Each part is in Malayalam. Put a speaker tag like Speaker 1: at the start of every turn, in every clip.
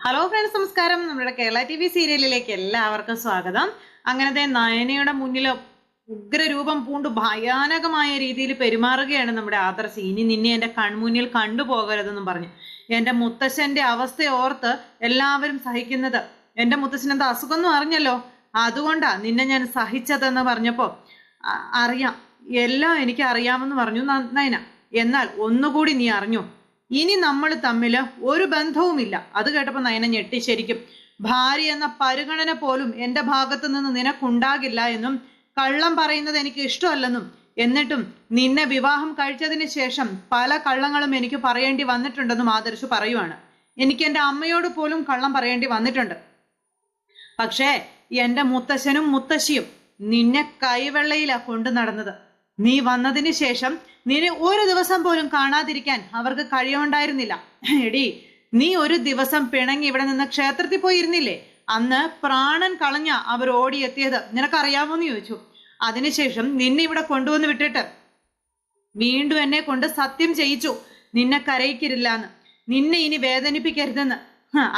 Speaker 1: ഹലോ ഫ്രണ്ട്സ് നമസ്കാരം. നമ്മുടെ കേരള ടി വി സീരിയലിലേക്ക് എല്ലാവർക്കും സ്വാഗതം. അങ്ങനത്തെ നയനയുടെ മുന്നിൽ ഉഗ്രരൂപം പൂണ്ട് ഭയാനകമായ രീതിയിൽ പെരുമാറുകയാണ് നമ്മുടെ ആദർശി. ഇനി നിന്നെ എന്റെ കൺമുന്നിൽ കണ്ടുപോകരുതെന്നും പറഞ്ഞു. എന്റെ മുത്തശ്ശന്റെ അവസ്ഥ ഓർത്ത് എല്ലാവരും സഹിക്കുന്നത് എന്റെ മുത്തശ്ശൻ എന്താ അസുഖം എന്ന് അറിഞ്ഞല്ലോ? അതുകൊണ്ടാ നിന്നെ ഞാൻ സഹിച്ചതെന്ന് പറഞ്ഞപ്പോൾ "അ- അറിയാം. എല്ലാം എനിക്ക് അറിയാമെന്ന് പറഞ്ഞു നയന. എന്നാൽ ഒന്നുകൂടി നീ അറിഞ്ഞു. ഇനി നമ്മൾ തമ്മിൽ ഒരു ബന്ധവുമില്ല. അത് കേട്ടപ്പോൾ നയന ഞെട്ടി ശരിക്കും. ഭാര്യ എന്ന പരിഗണന പോലും എന്റെ ഭാഗത്തു നിന്ന് നിനക്കുണ്ടാകില്ല എന്നും കള്ളം പറയുന്നത് എനിക്ക് ഇഷ്ടമല്ലെന്നും എന്നിട്ടും നിന്നെ വിവാഹം കഴിച്ചതിന് ശേഷം പല കള്ളങ്ങളും എനിക്ക് പറയേണ്ടി വന്നിട്ടുണ്ടെന്നും ആദർശ് പറയുവാണ്. എനിക്ക് എന്റെ അമ്മയോട് പോലും കള്ളം പറയേണ്ടി വന്നിട്ടുണ്ട്. പക്ഷേ എന്റെ മുത്തശ്ശനും മുത്തശ്ശിയും നിന്നെ കൈവെള്ളയിലാണ് കൊണ്ടു നടന്നത്. നീ വന്നതിന് ശേഷം നിന്നെ ഒരു ദിവസം പോലും കാണാതിരിക്കാൻ അവർക്ക് കഴിയുണ്ടായിരുന്നില്ല എടി നീ ഒരു ദിവസം പിണങ്ങി ഇവിടെ നിന്ന് ക്ഷേത്രത്തിൽ പോയിരുന്നില്ലേ? അന്ന് പ്രാണൻ കളഞ്ഞ അവർ ഓടിയെത്തിയത് നിനക്കറിയാമോന്ന് ചോദിച്ചു. അതിനുശേഷം നിന്നെ ഇവിടെ കൊണ്ടുവന്ന് വിട്ടിട്ട് വീണ്ടും എന്നെ കൊണ്ട് സത്യം ചെയ്യിച്ചു. നിന്നെ കരയിക്കരില്ല എന്ന് നിന്നെ ഇനി വേദനിപ്പിക്കരുതെന്ന്.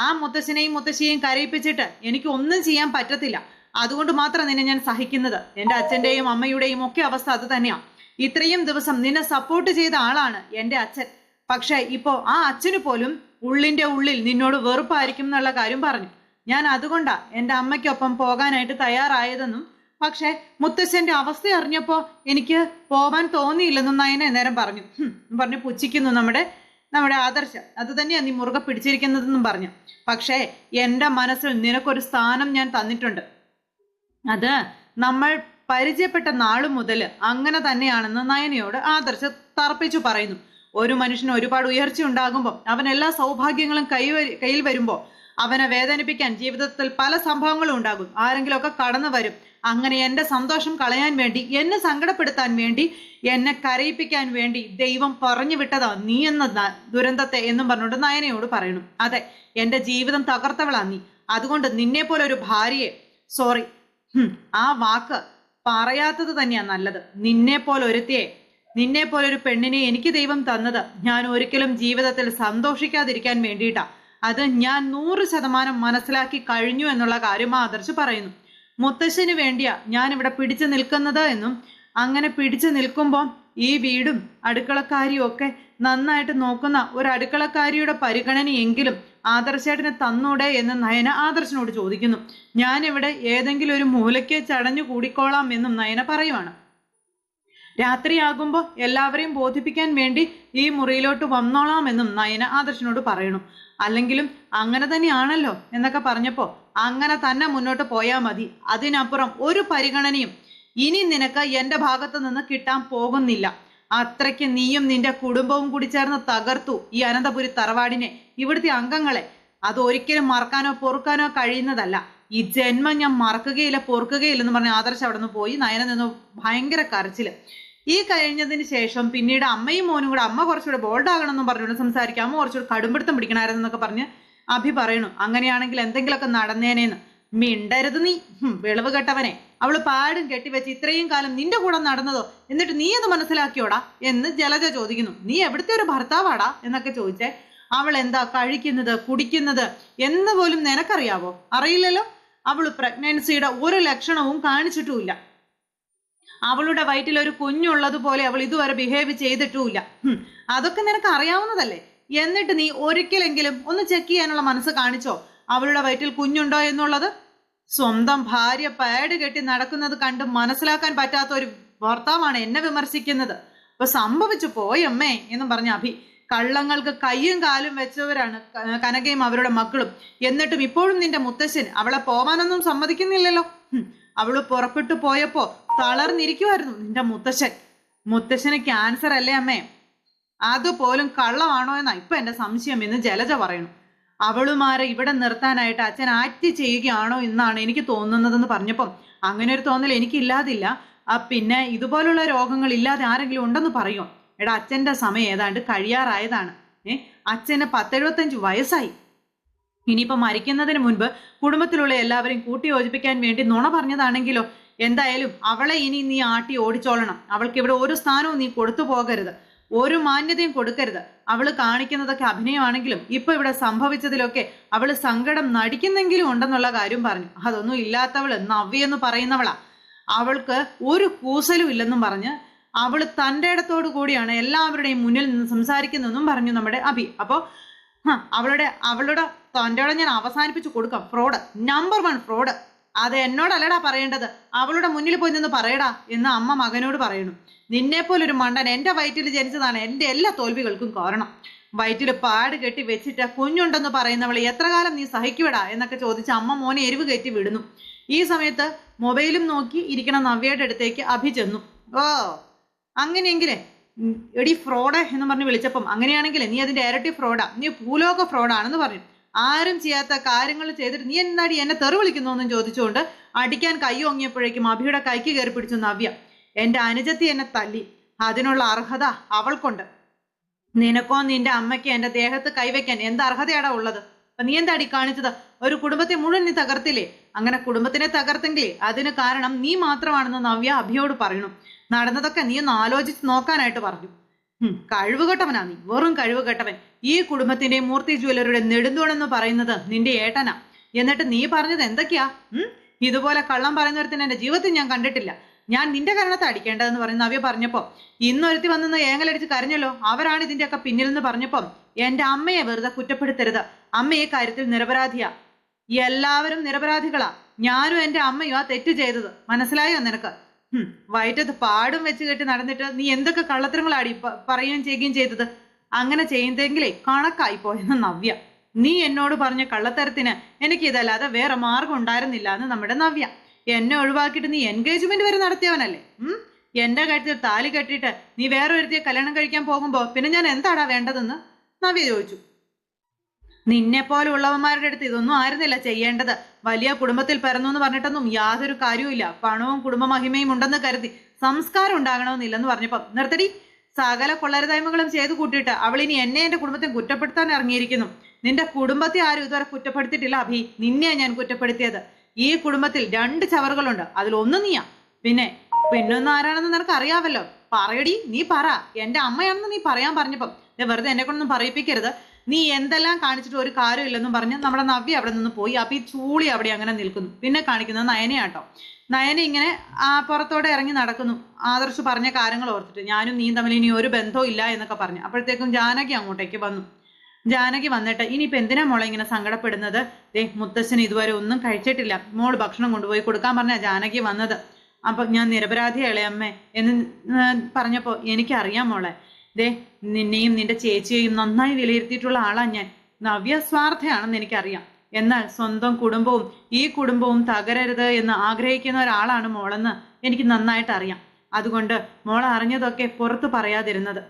Speaker 1: ആ മുത്തശ്ശനെയും മുത്തശ്ശിയെയും കരയിപ്പിച്ചിട്ട് എനിക്ക് ഒന്നും ചെയ്യാൻ പറ്റത്തില്ല. അതുകൊണ്ട് മാത്രം നിന്നെ ഞാൻ സഹിക്കുന്നത്. എന്റെ അച്ഛന്റെയും അമ്മയുടെയും ഒക്കെ അവസ്ഥ അത് തന്നെയാണ് ഇത്രയും ദിവസം നിന്നെ സപ്പോർട്ട് ചെയ്ത ആളാണ് എന്റെ അച്ഛൻ. പക്ഷേ ഇപ്പോൾ ആ അച്ഛന് പോലും ഉള്ളിന്റെ ഉള്ളിൽ നിന്നോട് വെറുപ്പായിരിക്കും എന്നുള്ള കാര്യം പറഞ്ഞു. ഞാൻ അതുകൊണ്ടാ എന്റെ അമ്മയ്ക്കൊപ്പം പോകാനായിട്ട് തയ്യാറായതെന്നും പക്ഷേ മുത്തശ്ശന്റെ അവസ്ഥ അറിഞ്ഞപ്പോൾ എനിക്ക് പോവാൻ തോന്നിയില്ലെന്നും നയന നേരം പറഞ്ഞു. പറഞ്ഞു പുച്ഛിക്കുന്നു നമ്മുടെ നമ്മുടെ ആദർശം. അത് തന്നെയാണ് നീ മുറുകെ പിടിച്ചിരിക്കുന്നതെന്നും പറഞ്ഞു. പക്ഷേ എന്റെ മനസ്സിൽ നിനക്കൊരു സ്ഥാനം ഞാൻ തന്നിട്ടുണ്ട്. അത് നമ്മൾ പരിചയപ്പെട്ട നാളു മുതൽ അങ്ങനെ തന്നെയാണെന്ന് നയനയോട് ആദർശ തർപ്പിച്ചു പറയുന്നു. ഒരു മനുഷ്യന് ഒരുപാട് ഉയർച്ച ഉണ്ടാകുമ്പോൾ അവൻ എല്ലാ സൗഭാഗ്യങ്ങളും കൈ കയ്യിൽ വരുമ്പോൾ അവനെ വേദനിപ്പിക്കാൻ ജീവിതത്തിൽ പല സംഭവങ്ങളും ഉണ്ടാകും. ആരെങ്കിലുമൊക്കെ കടന്നു വരും. അങ്ങനെ എന്റെ സന്തോഷം കളയാൻ വേണ്ടി എന്നെ സങ്കടപ്പെടുത്താൻ വേണ്ടി എന്നെ കരയിപ്പിക്കാൻ വേണ്ടി ദൈവം പറഞ്ഞു വിട്ടതാ നീ എന്ന ദുരന്തത്തെ എന്നും പറഞ്ഞുകൊണ്ട് നയനയോട് പറയണം അതെ എന്റെ ജീവിതം തകർത്തവളാ നീ. അതുകൊണ്ട് നിന്നെ പോലെ ഒരു ഭാര്യയെ സോറി ആ വാക്ക് പറയാത്തത് തന്നെയാ നല്ലത്. നിന്നെ പോലെ ഒരുത്തിയെ നിന്നെ പോലെ ഒരു പെണ്ണിനെ എനിക്ക് ദൈവം തന്നത് ഞാൻ ഒരിക്കലും ജീവിതത്തിൽ സന്തോഷിക്കാതിരിക്കാൻ വേണ്ടിയിട്ടാ. അത് ഞാൻ നൂറ് ശതമാനം മനസ്സിലാക്കി കഴിഞ്ഞു എന്നുള്ള കാര്യം ആദർശ് പറയുന്നു. മുത്തശ്ശന് വേണ്ടിയാ ഞാൻ ഇവിടെ പിടിച്ചു നിൽക്കുന്നത് എന്നും അങ്ങനെ പിടിച്ചു നിൽക്കുമ്പോൾ ഈ വീടും അടുക്കളക്കാരിയും ഒക്കെ നന്നായിട്ട് നോക്കുന്ന ഒരു അടുക്കളക്കാരിയുടെ പരിഗണനയെങ്കിലും ആദർശേട്ടനെ തന്നൂടെ എന്ന് നയന ആദർശനോട് ചോദിക്കുന്നു. ഞാൻ ഞാനിവിടെ ഏതെങ്കിലും ഒരു മൂലയ്ക്ക് ചടഞ്ഞു കൂടിക്കോളാം എന്നും നയന പറയുവാണ്. രാത്രിയാകുമ്പോൾ എല്ലാവരെയും ബോധിപ്പിക്കാൻ വേണ്ടി ഈ മുറിയിലോട്ട് വന്നോളാമെന്നും നയന ആദർശനോട് പറയണു അല്ലെങ്കിലും അങ്ങനെ തന്നെയാണല്ലോ എന്നൊക്കെ പറഞ്ഞപ്പോൾ അങ്ങനെ തന്നെ മുന്നോട്ട് പോയാൽ മതി. അതിനപ്പുറം ഒരു പരിഗണനയും ഇനി നിനക്ക് എന്റെ ഭാഗത്തു നിന്ന് കിട്ടാൻ പോകുന്നില്ല. അത്രയ്ക്ക് നീയും നിന്റെ കുടുംബവും കൂടി ചേർന്ന് തകർത്തു ഈ അനന്തപുരി തറവാടിനെ ഇവിടുത്തെ അംഗങ്ങളെ. അത് ഒരിക്കലും മറക്കാനോ പൊറുക്കാനോ കഴിയുന്നതല്ല. ഈ ജന്മം ഞാൻ മറക്കുകയില്ല പൊറുക്കുകയില്ല എന്ന് പറഞ്ഞ് ആദർശ് അവിടെ നിന്ന് പോയി. നയന നിന്ന് ഭയങ്കര കരച്ചിൽ. ഈ കഴിഞ്ഞതിന് ശേഷം പിന്നീട് അമ്മയും മോനും കൂടെ അമ്മ കുറച്ചുകൂടെ ബോൾഡ് ആകണം ആകണമെന്നും പറഞ്ഞുകൊണ്ട് സംസാരിക്കാം. അമ്മ കുറച്ചുകൂടെ കടുംപിടുത്തം പിടിക്കണമായിരുന്നു എന്നൊക്കെ പറഞ്ഞ് അഭി പറയണു. അങ്ങനെയാണെങ്കിൽ എന്തെങ്കിലുമൊക്കെ നടന്നേനേന്ന്. മിണ്ടരുത് നീ. വിളവ് കെട്ടവനെ. അവൾ പാടും കെട്ടിവെച്ച് ഇത്രയും കാലം നിന്റെ കൂടെ നടന്നതോ? എന്നിട്ട് നീ അത് മനസ്സിലാക്കിയോടാ? എന്ന് ജലജ ചോദിക്കുന്നു. നീ എവിടുത്തെ ഒരു ഭർത്താവാടാ? എന്നൊക്കെ ചോദിച്ചേ. അവൾ എന്താ കഴിക്കുന്നത് കുടിക്കുന്നത് എന്ന് പോലും നിനക്കറിയാവോ? അറിയില്ലല്ലോ. അവൾ പ്രഗ്നൻസിയുടെ ഒരു ലക്ഷണവും കാണിച്ചിട്ടുമില്ല. അവളുടെ വയറ്റിൽ ഒരു കുഞ്ഞുള്ളതുപോലെ അവൾ ഇതുവരെ ബിഹേവ് ചെയ്തിട്ടുമില്ല. അതൊക്കെ നിനക്ക് അറിയാവുന്നതല്ലേ എന്നിട്ട് നീ ഒരിക്കലെങ്കിലും ഒന്ന് ചെക്ക് ചെയ്യാനുള്ള മനസ്സ് കാണിച്ചോ? അവളുടെ വയറ്റിൽ കുഞ്ഞുണ്ടോ എന്നുള്ളത് സ്വന്തം ഭാര്യ പാഡ് കെട്ടി നടക്കുന്നത് കണ്ട് മനസ്സിലാക്കാൻ പറ്റാത്ത ഒരു ഭർത്താവാണ് എന്നെ വിമർശിക്കുന്നത്. അപ്പൊ സംഭവിച്ചു പോയമ്മേ എന്നും പറഞ്ഞ അഭി. കള്ളങ്ങൾക്ക് കയ്യും കാലും വെച്ചവരാണ് കനകയും അവരുടെ മക്കളും. എന്നിട്ടും ഇപ്പോഴും നിന്റെ മുത്തശ്ശൻ അവളെ പോവാനൊന്നും സമ്മതിക്കുന്നില്ലല്ലോ. അവൾ പുറപ്പെട്ടു പോയപ്പോ തളർന്നിരിക്കുമായിരുന്നു നിന്റെ മുത്തശ്ശൻ. മുത്തശ്ശന് ക്യാൻസർ അല്ലേ അമ്മേ? അതുപോലും കള്ളമാണോ എന്നാ ഇപ്പൊ എന്റെ സംശയം എന്ന് ജലജ പറയണു. അവളുമാരെ ഇവിടെ നിർത്താനായിട്ട് അച്ഛൻ ആക്ട് ചെയ്യുകയാണോ എന്നാണ് എനിക്ക് തോന്നുന്നതെന്ന് പറഞ്ഞപ്പം അങ്ങനെ ഒരു തോന്നൽ എനിക്കില്ലാതില്ല. ആ പിന്നെ ഇതുപോലുള്ള രോഗങ്ങൾ ഇല്ലാതെ ആരെങ്കിലും ഉണ്ടെന്ന് പറയോ? എടാ അച്ഛന്റെ സമയം ഏതാണ്ട് കഴിയാറായതാണ്. ഏ അച്ഛന് പത്തെഴുപത്തഞ്ച് വയസ്സായി. ഇനിയിപ്പോ മരിക്കുന്നതിന് മുൻപ് കുടുംബത്തിലുള്ള എല്ലാവരെയും കൂട്ടി യോജിപ്പിക്കാൻ വേണ്ടി നുണ പറഞ്ഞതാണെങ്കിലോ? എന്തായാലും അവളെ ഇനി നീ ആട്ടി ഓടിച്ചോളണം. അവൾക്ക് ഇവിടെ ഒരു സ്ഥാനവും നീ കൊടുത്തു പോകരുത്. ഒരു മാന്യതയും കൊടുക്കരുത്. അവൾ കാണിക്കുന്നതൊക്കെ അഭിനയമാണെങ്കിലും ഇപ്പൊ ഇവിടെ സംഭവിച്ചതിലൊക്കെ അവൾ സങ്കടം നടിക്കുന്നെങ്കിലും ഉണ്ടെന്നുള്ള കാര്യം പറഞ്ഞു. അതൊന്നും ഇല്ലാത്തവൾ നവ്യെന്ന് പറയുന്നവളാ. അവൾക്ക് ഒരു കൂസലും ഇല്ലെന്നും പറഞ്ഞ് അവൾ തന്റെ ഇടത്തോടു കൂടിയാണ് എല്ലാവരുടെയും മുന്നിൽ നിന്ന് സംസാരിക്കുന്നതെന്നും പറഞ്ഞു നമ്മുടെ അഭി. അപ്പോൾ അവളുടെ അവളുടെ തന്റെ ഞാൻ അവസാനിപ്പിച്ച് കൊടുക്കാം. ഫ്രോഡ്. Number one fraud. അത് എന്നോടല്ലടാ പറയേണ്ടത്. അവളുടെ മുന്നിൽ പോയി നിന്ന് പറയടാ എന്ന് അമ്മ മകനോട് പറയുന്നു. നിന്നെപ്പോലൊരു മണ്ടൻ എന്റെ വയറ്റിൽ ജനിച്ചതാണ് എന്റെ എല്ലാ തോൽവികൾക്കും കാരണം. വയറ്റിൽ പാട് കെട്ടി വെച്ചിട്ട് കുഞ്ഞുണ്ടെന്ന് പറയുന്നവളെ എത്ര കാലം നീ സഹിക്കുവടാ എന്നൊക്കെ ചോദിച്ച് അമ്മ മോനെ എരിവ് കയറ്റി വിടുന്നു. ഈ സമയത്ത് മൊബൈലും നോക്കി ഇരിക്കണ നവ്യയുടെ അടുത്തേക്ക് അഭി ചെന്നു. ഓ അങ്ങനെയെങ്കിലേ എടി ഫ്രോഡ് എന്ന് പറഞ്ഞ് വിളിച്ചപ്പം അങ്ങനെയാണെങ്കിലേ നീ അതിന്റെ ഇരട്ടി ഫ്രോഡാ. നീ ഭൂലോക ഫ്രോഡാണെന്ന് പറഞ്ഞു. ആരും ചെയ്യാത്ത കാര്യങ്ങൾ ചെയ്തിട്ട് നീ എന്താടി എന്നെ തെറി വിളിക്കുന്നു എന്നും ചോദിച്ചുകൊണ്ട് അടിക്കാൻ കൈ ഓങ്ങിയപ്പോഴേക്കും അഭിയുടെ കൈക്ക് കയറി പിടിച്ചു നവ്യ. എന്റെ അനുജത്തി എന്നെ തല്ലി. അതിനുള്ള അർഹത അവൾക്കുണ്ട്. നിനക്കോ നിന്റെ അമ്മയ്ക്ക് എന്റെ ദേഹത്ത് കൈവയ്ക്കാൻ എന്ത് അർഹതയാടാ ഉള്ളത്? അപ്പൊ നീ എന്താടി കാണിച്ചത്? ഒരു കുടുംബത്തെ മുഴുവൻ നീ തകർത്തില്ലേ? അങ്ങനെ കുടുംബത്തിനെ തകർത്തെങ്കിലേ അതിന് കാരണം നീ മാത്രമാണെന്ന് നവ്യ അഭിയോട് പറയണം നടന്നതൊക്കെ നീ ഒന്ന് ആലോചിച്ച് നോക്കാനായിട്ട് പറഞ്ഞു. കഴിവുകെട്ടവനാ നീ. വെറും കഴിവുകെട്ടവൻ. ഈ കുടുംബത്തിന്റെ മൂർത്തി ജ്വല്ലറിയുടെ നെടുന്തൂണെന്ന് പറയുന്നത് നിന്റെ ഏട്ടനാ. എന്നിട്ട് നീ പറഞ്ഞത് എന്തൊക്കെയാ? ഇതുപോലെ കള്ളം പറയുന്നവരത്തിന് എന്റെ ജീവിതത്തിൽ ഞാൻ കണ്ടിട്ടില്ല. ഞാൻ നിന്റെ കാരണത്തെ അടിക്കേണ്ടതെന്ന് പറയുന്ന അവയെ പറഞ്ഞപ്പോ ഇന്നൊരുത്തി വന്നെന്ന് ഏങ്ങലടിച്ച് കരഞ്ഞല്ലോ? അവരാണ് പിന്നിൽ നിന്ന് പറഞ്ഞപ്പം എന്റെ അമ്മയെ വെറുതെ കുറ്റപ്പെടുത്തരുത്. അമ്മ ഈ കാര്യത്തിൽ നിരപരാധിയാ. എല്ലാവരും നിരപരാധികളാ. ഞാനും എന്റെ അമ്മയും ആ തെറ്റ് ചെയ്തത്. മനസ്സിലായോ നിനക്ക്? വയറ്റത്ത് പാടും വെച്ച് കെട്ടി നടന്നിട്ട് നീ എന്തൊക്കെ കള്ളത്തരങ്ങളാടി പറയുകയും ചെയ്യുകയും ചെയ്തത്? അങ്ങനെ ചെയ്യുന്നതെങ്കിലേ കണക്കായി പോയെന്ന് നവ്യ. നീ എന്നോട് പറഞ്ഞ കള്ളത്തരത്തിന് എനിക്ക് ഇതല്ലാതെ വേറെ മാർഗം ഉണ്ടായിരുന്നില്ല എന്ന് നമ്മുടെ നവ്യ. എന്നെ ഒഴിവാക്കിയിട്ട് നീ എൻഗേജ്മെന്റ് വരെ നടത്തിയവനല്ലേ? ഉം എന്റെ കഴുത്തിൽ താലി കെട്ടിയിട്ട് നീ വേറെ ഒരുത്തിയെ കല്യാണം കഴിക്കാൻ പോകുമ്പോ പിന്നെ ഞാൻ എന്താടാ വേണ്ടതെന്ന്? നവ്യ ചോദിച്ചു. നിന്നെ പോലെ ഉള്ളവന്മാരുടെ അടുത്ത് ഇതൊന്നും ആയിരുന്നില്ല ചെയ്യേണ്ടത്. വലിയ കുടുംബത്തിൽ പിറന്നു എന്ന് പറഞ്ഞിട്ടൊന്നും യാതൊരു കാര്യവുമില്ല. പണവും കുടുംബ മഹിമയും ഉണ്ടെന്ന് കരുതി സംസ്കാരം ഉണ്ടാകണമെന്നില്ലെന്ന് പറഞ്ഞപ്പോ നിർത്തടി. സകല കൊള്ളരുതായ്മകളും ചെയ്തു കൂട്ടിയിട്ട് അവൾ ഇനി എന്നെ എന്റെ കുടുംബത്തെ കുറ്റപ്പെടുത്താൻ ഇറങ്ങിയിരിക്കുന്നു. നിന്റെ കുടുംബത്തെ ആരും ഇതുവരെ കുറ്റപ്പെടുത്തിയിട്ടില്ല അഭി. നിന്നെയാ ഞാൻ കുറ്റപ്പെടുത്തിയത്. ഈ കുടുംബത്തിൽ രണ്ട് ചവറുകളുണ്ട്. അതിൽ ഒന്ന് നീയാ. പിന്നെ പിന്നൊന്നും ആരാണെന്ന് നിനക്ക് അറിയാവല്ലോ പറയടി നീ പറ. എന്റെ അമ്മയാണെന്ന് നീ പറയാൻ പറഞ്ഞപ്പം. വെറുതെ എന്നെ കൊണ്ടൊന്നും പറയിപ്പിക്കരുത്. നീ എന്തെല്ലാം കാണിച്ചിട്ട് ഒരു കാര്യമില്ലെന്നും പറഞ്ഞ് നമ്മുടെ നവ്യ അവിടെ നിന്ന് പോയി. അപ്പൊ ഈ ചൂളി അവിടെ അങ്ങനെ നിൽക്കുന്നു. പിന്നെ കാണിക്കുന്നത് നയനയാട്ടോ. നയന ഇങ്ങനെ ആ പുറത്തോടെ ഇറങ്ങി നടക്കുന്നു. ആദർശ് പറഞ്ഞ കാര്യങ്ങൾ ഓർത്തിട്ട്. ഞാനും നീ തമ്മിൽ ഇനി ഒരു ബന്ധവും ഇല്ല എന്നൊക്കെ പറഞ്ഞു. അപ്പോഴത്തേക്കും ജാനകി അങ്ങോട്ടേക്ക് വന്നു. ജാനകി വന്നിട്ട് ഇനിയിപ്പോ എന്തിനാ മോളെ ഇങ്ങനെ സങ്കടപ്പെടുന്നത്? ദേ മുത്തശ്ശൻ ഇതുവരെ ഒന്നും കഴിച്ചിട്ടില്ല. മോൾ ഭക്ഷണം കൊണ്ടുപോയി കൊടുക്കാൻ പറഞ്ഞ ജാനകി വന്നത്. അപ്പൊ ഞാൻ നിരപരാധി അമ്മേ എന്ന് പറഞ്ഞപ്പോൾ പറഞ്ഞപ്പോ എനിക്കറിയാം മോളെ. ദേ നിന്നെയും നിന്റെ ചേച്ചിയെയും നന്നായി വിലയിരുത്തിയിട്ടുള്ള ആളാണ് ഞാൻ. നവ്യ സ്വാർത്ഥയാണെന്ന് എനിക്കറിയാം. എന്നാൽ സ്വന്തം കുടുംബവും ഈ കുടുംബവും തകരരുത് എന്ന് ആഗ്രഹിക്കുന്ന ഒരാളാണ് മോളെന്ന് എനിക്ക് നന്നായിട്ട് അറിയാം അതുകൊണ്ട് മോൾ അറിഞ്ഞതൊക്കെ പുറത്തു പറയാതിരുന്നത്.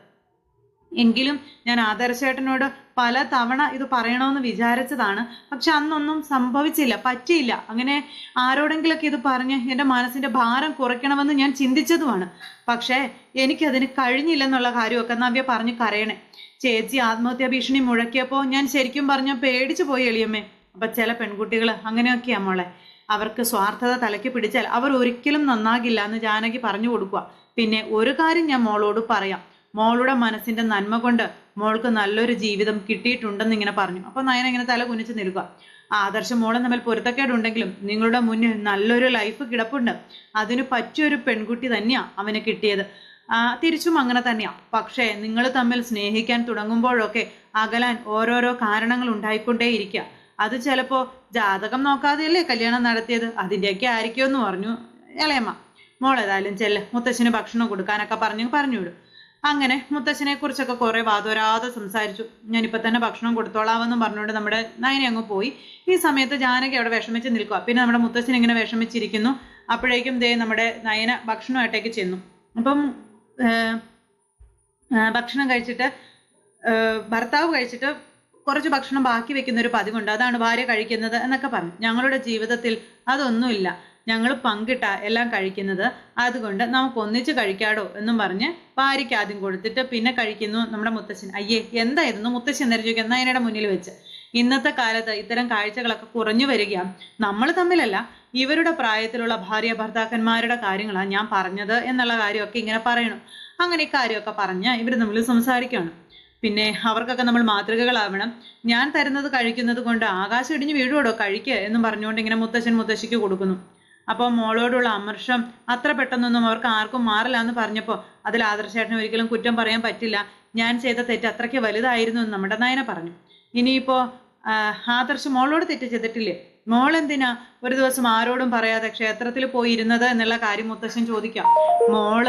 Speaker 1: എങ്കിലും ഞാൻ ആദർശേട്ടനോട് പല തവണ ഇത് പറയണമെന്ന് വിചാരിച്ചതാണ്. പക്ഷെ അന്നൊന്നും സംഭവിച്ചില്ല പറ്റിയില്ല. അങ്ങനെ ആരോടെങ്കിലൊക്കെ ഇത് പറഞ്ഞ് എന്റെ മനസ്സിന്റെ ഭാരം കുറയ്ക്കണമെന്ന് ഞാൻ ചിന്തിച്ചതുമാണ്. പക്ഷേ എനിക്കതിന് കഴിഞ്ഞില്ലെന്നുള്ള കാര്യമൊക്കെ നവ്യ പറഞ്ഞ് കരയണേ. ചേച്ചി ആത്മഹത്യാ ഭീഷണി മുഴക്കിയപ്പോൾ ഞാൻ ശരിക്കും പറഞ്ഞ പേടിച്ചു പോയി എളിയമ്മേ. അപ്പൊ ചില പെൺകുട്ടികൾ അങ്ങനെയൊക്കെയാ മോളെ. അവർക്ക് സ്വാർത്ഥത തലയ്ക്ക് പിടിച്ചാൽ അവർ ഒരിക്കലും നന്നാകില്ല എന്ന് ജാനകി പറഞ്ഞു കൊടുക്കുക. പിന്നെ ഒരു കാര്യം ഞാൻ മോളോട് പറയാം. മോളുടെ മനസ്സിന്റെ നന്മ കൊണ്ട് മോൾക്ക് നല്ലൊരു ജീവിതം കിട്ടിയിട്ടുണ്ടെന്ന് ഇങ്ങനെ പറഞ്ഞു. അപ്പൊ നയന ഇങ്ങനെ തല കുനിച്ച് നിൽക്കുക. ആദർശം മോളും തമ്മിൽ പൊരുത്തക്കേടുണ്ടെങ്കിലും നിങ്ങളുടെ മുന്നിൽ നല്ലൊരു ലൈഫ് കിടപ്പുണ്ട്. അതിന് പറ്റിയൊരു പെൺകുട്ടി തന്നെയാ അവന് കിട്ടിയത്. തിരിച്ചും അങ്ങനെ തന്നെയാ. പക്ഷേ നിങ്ങൾ തമ്മിൽ സ്നേഹിക്കാൻ തുടങ്ങുമ്പോഴൊക്കെ അകലാൻ ഓരോരോ കാരണങ്ങൾ ഉണ്ടായിക്കൊണ്ടേയിരിക്കുക. അത് ചിലപ്പോ ജാതകം നോക്കാതെയല്ലേ കല്യാണം നടത്തിയത്? അതിന്റെയൊക്കെ ആയിരിക്കുമെന്ന് പറഞ്ഞു. ഇളയമ്മ മോളേതായാലും ചെല്ല്. മുത്തശ്ശന് ഭക്ഷണം കൊടുക്കാനൊക്കെ പറഞ്ഞു പറഞ്ഞു വിടും അങ്ങനെ മുത്തച്ഛനെ കുറിച്ചൊക്കെ കുറെ വാതോരാതെ സംസാരിച്ചു. ഞാനിപ്പോ തന്നെ ഭക്ഷണം കൊടുത്തോളാമെന്നും പറഞ്ഞുകൊണ്ട് നമ്മുടെ നയനെ അങ്ങ് പോയി. ഈ സമയത്ത് ജാനകി അവിടെ വിഷമിച്ച് നിൽക്കുക പിന്നെ നമ്മുടെ മുത്തച്ഛൻ ഇങ്ങനെ വിഷമിച്ചിരിക്കുന്നു. അപ്പോഴേക്കും ദേ നമ്മുടെ നയന ഭക്ഷണമായിട്ടേക്ക് ചെന്നു. അപ്പം ഭക്ഷണം കഴിച്ചിട്ട് ഭർത്താവ് കഴിച്ചിട്ട് കുറച്ച് ഭക്ഷണം ബാക്കി വെക്കുന്ന ഒരു പതിവുണ്ട്. അതാണ് ഭാര്യ കഴിക്കുന്നത് എന്നൊക്കെ പറഞ്ഞു. ഞങ്ങളുടെ ജീവിതത്തിൽ അതൊന്നുമില്ല. ഞങ്ങൾ പങ്കിട്ട എല്ലാം കഴിക്കുന്നത്. അതുകൊണ്ട് നമുക്ക് ഒന്നിച്ച് കഴിക്കാടോ എന്നും പറഞ്ഞ് ഭാര്യയ്ക്ക് ആദ്യം കൊടുത്തിട്ട് പിന്നെ കഴിക്കുന്നു നമ്മുടെ മുത്തശ്ശൻ. അയ്യേ എന്തായിരുന്നു മുത്തശ്ശൻ എന്നേരം എന്നാ നയനയുടെ മുന്നിൽ വെച്ച്? ഇന്നത്തെ കാലത്ത് ഇത്തരം കാഴ്ചകളൊക്കെ കുറഞ്ഞു വരികയാണ് നമ്മൾ തമ്മിലല്ല ഇവരുടെ പ്രായത്തിലുള്ള ഭാര്യ ഭർത്താക്കന്മാരുടെ കാര്യങ്ങളാണ് ഞാൻ പറഞ്ഞത് എന്നുള്ള കാര്യമൊക്കെ ഇങ്ങനെ പറയണം. അങ്ങനെ ഇക്കാര്യമൊക്കെ പറഞ്ഞ് ഇവർ തമ്മിൽ സംസാരിക്കുകയാണ് പിന്നെ അവർക്കൊക്കെ നമ്മൾ മാതൃകകളാവണം. ഞാൻ തരുന്നത് കഴിക്കുന്നത് കൊണ്ട് ആകാശം ഇടിഞ്ഞ് വീഴുവോടോ? കഴിക്കുക എന്നും പറഞ്ഞുകൊണ്ട് ഇങ്ങനെ മുത്തശ്ശൻ മുത്തശ്ശിക്ക് കൊടുക്കുന്നു. അപ്പോൾ മോളോടുള്ള അമർഷം അത്ര പെട്ടെന്നൊന്നും അവർക്ക് ആർക്കും മാറില്ല എന്ന് പറഞ്ഞപ്പോൾ അതിൽ ആദർശേട്ടന് ഒരിക്കലും കുറ്റം പറയാൻ പറ്റില്ല. ഞാൻ ചെയ്ത തെറ്റ് അത്രയ്ക്ക് വലുതായിരുന്നു എന്ന് നമ്മുടെ നായന പറഞ്ഞു. ഇനിയിപ്പോൾ ആദർശ് മോളോട് തെറ്റ് ചെയ്തിട്ടില്ലേ? മോൾ എന്തിനാ ഒരു ദിവസം ആരോടും പറയാതെ ക്ഷേത്രത്തിൽ പോയിരുന്നത് എന്നുള്ള കാര്യം മുത്തശ്ശൻ ചോദിക്കാം. മോൾ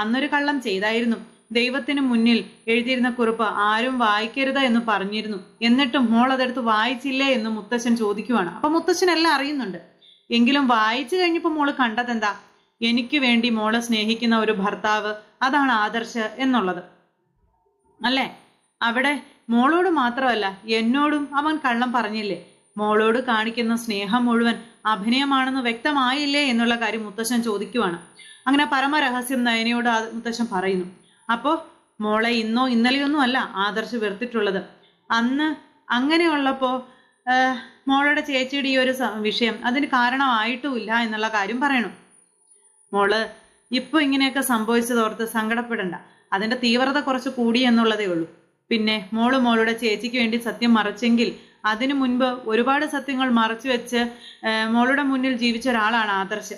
Speaker 1: അന്നൊരു കള്ളം ചെയ്തായിരുന്നു. ദൈവത്തിന് മുന്നിൽ എഴുതിയിരുന്ന കുറിപ്പ് ആരും വായിക്കരുത് എന്ന് പറഞ്ഞിരുന്നു. എന്നിട്ടും മോൾ അതെടുത്ത് വായിച്ചില്ലേ എന്ന് മുത്തശ്ശൻ ചോദിക്കുവാണ്. അപ്പൊ മുത്തശ്ശൻ എല്ലാം അറിയുന്നുണ്ട്. എങ്കിലും വായിച്ചു കഴിഞ്ഞപ്പോൾ മോൾ കണ്ടതെന്താ? എനിക്ക് വേണ്ടി മോളെ സ്നേഹിക്കുന്ന ഒരു ഭർത്താവ് അതാണ് ആദർശ എന്നുള്ളത്. അല്ലേ? അവിടെ മോളോട് മാത്രമല്ല എന്നോടും അവൻ കള്ളം പറഞ്ഞില്ലേ? മോളോട് കാണിക്കുന്ന സ്നേഹം മുഴുവൻ അഭിനയമാണെന്ന് വ്യക്തമായില്ലേ എന്നുള്ള കാര്യം മുത്തശ്ശൻ ചോദിക്കുവാണ്. അങ്ങനെ പരമരഹസ്യം നയനയോട് മുത്തശ്ശൻ പറയുന്നു. അപ്പോൾ മോളെ ഇന്നോ ഇന്നലെയൊന്നും അല്ല ആദർശ് വെറുത്തിട്ടുള്ളത്. അന്ന് അങ്ങനെയുള്ളപ്പോൾ മോളുടെ ചേച്ചിയുടെ ഈ ഒരു വിഷയം അതിന് കാരണമായിട്ടുമില്ല എന്നുള്ള കാര്യം പറയണു. മോൾ ഇപ്പൊ ഇങ്ങനെയൊക്കെ സംഭവിച്ചതോർത്ത് സങ്കടപ്പെടണ്ട. അതിന്റെ തീവ്രത കുറച്ച് കൂടി എന്നുള്ളതേ ഉള്ളൂ. പിന്നെ മോൾ മോളുടെ ചേച്ചിക്ക് വേണ്ടി സത്യം മറച്ചെങ്കിൽ അതിനു മുൻപ് ഒരുപാട് സത്യങ്ങൾ മറച്ചു വെച്ച് മോളുടെ മുന്നിൽ ജീവിച്ച ഒരാളാണ് ആദർശ്.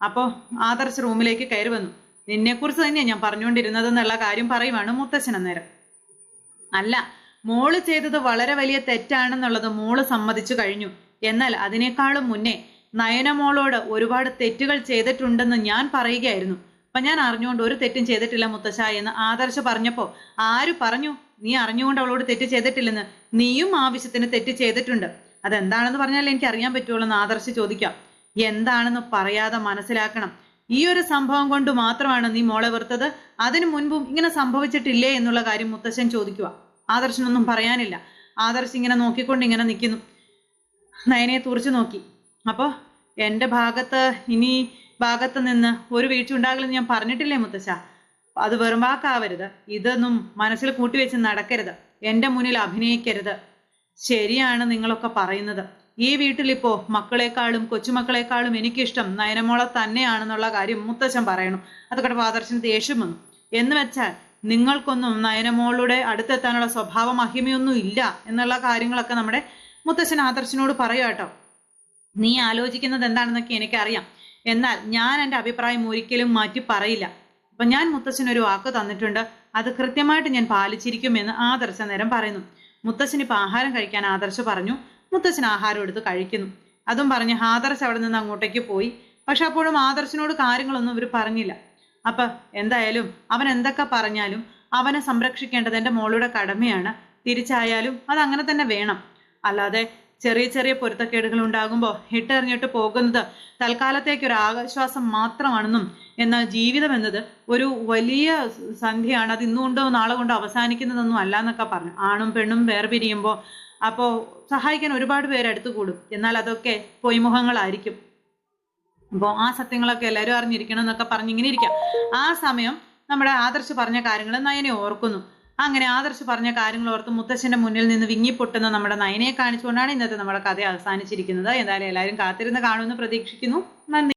Speaker 1: അപ്പോൾ ആദർശ് റൂമിലേക്ക് കയറി വന്നു. നിന്നെക്കുറിച്ച് തന്നെയാണ് ഞാൻ പറഞ്ഞുകൊണ്ടിരുന്നത് എന്നുള്ള കാര്യം പറയുവാണ് മുത്തച്ഛൻ അന്നേരം. അല്ല മോൾ ചെയ്തത് വളരെ വലിയ തെറ്റാണെന്നുള്ളത് മോൾ സമ്മതിച്ചു കഴിഞ്ഞു. എന്നാൽ അതിനേക്കാളും മുന്നേ നയന മോളോട് ഒരുപാട് തെറ്റുകൾ ചെയ്തിട്ടുണ്ടെന്ന് ഞാൻ പറയുകയായിരുന്നു. അപ്പൊ ഞാൻ അറിഞ്ഞുകൊണ്ട് ഒരു തെറ്റും ചെയ്തിട്ടില്ല മുത്തശ്ശ എന്ന് ആദർശ് പറഞ്ഞപ്പോ ആര് പറഞ്ഞു? നീ അറിഞ്ഞുകൊണ്ട് അവളോട് തെറ്റ് ചെയ്തിട്ടില്ലെന്ന് നീയും ആവശ്യത്തിന് തെറ്റ് ചെയ്തിട്ടുണ്ട്. അതെന്താണെന്ന് പറഞ്ഞാൽ എനിക്ക് അറിയാൻ പറ്റുള്ളൂ എന്ന് ആദർശ് ചോദിക്കാം. എന്താണെന്ന് പറയാതെ മനസ്സിലാക്കണം. ഈ ഒരു സംഭവം കൊണ്ട് മാത്രമാണ് നീ മോളെ വെറുത്തത്. അതിനു മുൻപും ഇങ്ങനെ സംഭവിച്ചിട്ടില്ലേ എന്നുള്ള കാര്യം മുത്തശ്ശൻ ചോദിക്കുക ആദർശനൊന്നും പറയാനില്ല. ആദർശ് ഇങ്ങനെ നോക്കിക്കൊണ്ട് ഇങ്ങനെ നിൽക്കുന്നു നയനയെ തുറച്ചു നോക്കി. അപ്പോൾ എന്റെ ഭാഗത്ത് ഇനി ഭാഗത്ത് നിന്ന് ഒരു വീഴ്ച ഉണ്ടാകില്ലെന്ന് ഞാൻ പറഞ്ഞിട്ടില്ലേ മുത്തശ്ശ അത് വെറും വാക്കാവരുത്. ഇതൊന്നും മനസ്സിൽ കൂട്ടിവെച്ച് നടക്കരുത്. എന്റെ മുന്നിൽ അഭിനയിക്കരുത്. ശരിയാണ് നിങ്ങളൊക്കെ പറയുന്നത്. ഈ വീട്ടിലിപ്പോ മക്കളെക്കാളും കൊച്ചുമക്കളെക്കാളും എനിക്കിഷ്ടം നയനമോളെ തന്നെയാണെന്നുള്ള കാര്യം മുത്തച്ഛൻ പറയണം. അതൊക്കെ ആദർശന് ദേഷ്യം വന്നു. എന്ന് വെച്ചാൽ നിങ്ങൾക്കൊന്നും നയനമോളുടെ അടുത്തെത്താനുള്ള സ്വഭാവ മഹിമയൊന്നും ഇല്ല എന്നുള്ള കാര്യങ്ങളൊക്കെ നമ്മുടെ മുത്തശ്ശൻ ആദർശനോട് പറയുക കേട്ടോ. നീ ആലോചിക്കുന്നത് എന്താണെന്നൊക്കെ എനിക്കറിയാം. എന്നാൽ ഞാൻ എന്റെ അഭിപ്രായം ഒരിക്കലും മാറ്റി പറയില്ല. അപ്പൊ ഞാൻ മുത്തശ്ശൻ ഒരു വാക്ക് തന്നിട്ടുണ്ട്. അത് കൃത്യമായിട്ട് ഞാൻ പാലിച്ചിരിക്കുമെന്ന് ആദർശ നേരം പറയുന്നു. മുത്തശ്ശൻ ഇപ്പൊ ആഹാരം കഴിക്കാൻ ആദർശ പറഞ്ഞു. മുത്തശ്ശൻ ആഹാരം എടുത്ത് കഴിക്കുന്നു. അതും പറഞ്ഞ് ആദർശ് അവിടെ നിന്ന് അങ്ങോട്ടേക്ക് പോയി. പക്ഷെ അപ്പോഴും ആദർശനോട് കാര്യങ്ങളൊന്നും ഇവർ പറഞ്ഞില്ല. അപ്പൊ എന്തായാലും അവൻ എന്തൊക്കെ പറഞ്ഞാലും അവനെ സംരക്ഷിക്കേണ്ടത് എന്റെ മോളുടെ കടമയാണ്. തിരിച്ചായാലും അത് അങ്ങനെ തന്നെ വേണം. അല്ലാതെ ചെറിയ ചെറിയ പൊരുത്തക്കേടുകൾ ഉണ്ടാകുമ്പോൾ ഇട്ടെറിഞ്ഞിട്ട് പോകുന്നത് തൽക്കാലത്തേക്ക് ഒരു ആശ്വാസം മാത്രമാണെന്നും എന്നാൽ ജീവിതം എന്നത് ഒരു വലിയ സന്ധ്യയാണ്. അത് ഇന്നുകൊണ്ടോ നാളെ കൊണ്ടോ അവസാനിക്കുന്നതൊന്നും അല്ല എന്നൊക്കെ പറഞ്ഞു. ആണും പെണ്ണും വേർപിരിയുമ്പോൾ അപ്പോൾ സഹായിക്കാൻ ഒരുപാട് പേര് അടുത്ത് കൂടും. എന്നാൽ അതൊക്കെ പൊയ്മുഖങ്ങളായിരിക്കും. അപ്പോൾ ആ സത്യങ്ങളൊക്കെ എല്ലാവരും അറിഞ്ഞിരിക്കണം എന്നൊക്കെ പറഞ്ഞ് ഇങ്ങനെ ഇരിക്കാം. ആ സമയം നമ്മുടെ ആദർശ് പറഞ്ഞ കാര്യങ്ങൾ നയനെ ഓർക്കുന്നു. അങ്ങനെ ആദർശ് പറഞ്ഞ കാര്യങ്ങൾ ഓർത്ത് മുത്തശ്ശന്റെ മുന്നിൽ നിന്ന് വിങ്ങിപ്പൊട്ടുന്ന നമ്മുടെ നയനയെ കാണിച്ചുകൊണ്ടാണ് ഇന്നത്തെ നമ്മുടെ കഥ അവസാനിച്ചിരിക്കുന്നത്. എന്തായാലും എല്ലാവരും കാത്തിരുന്ന് കാണുമെന്ന് പ്രതീക്ഷിക്കുന്നു. നന്ദി.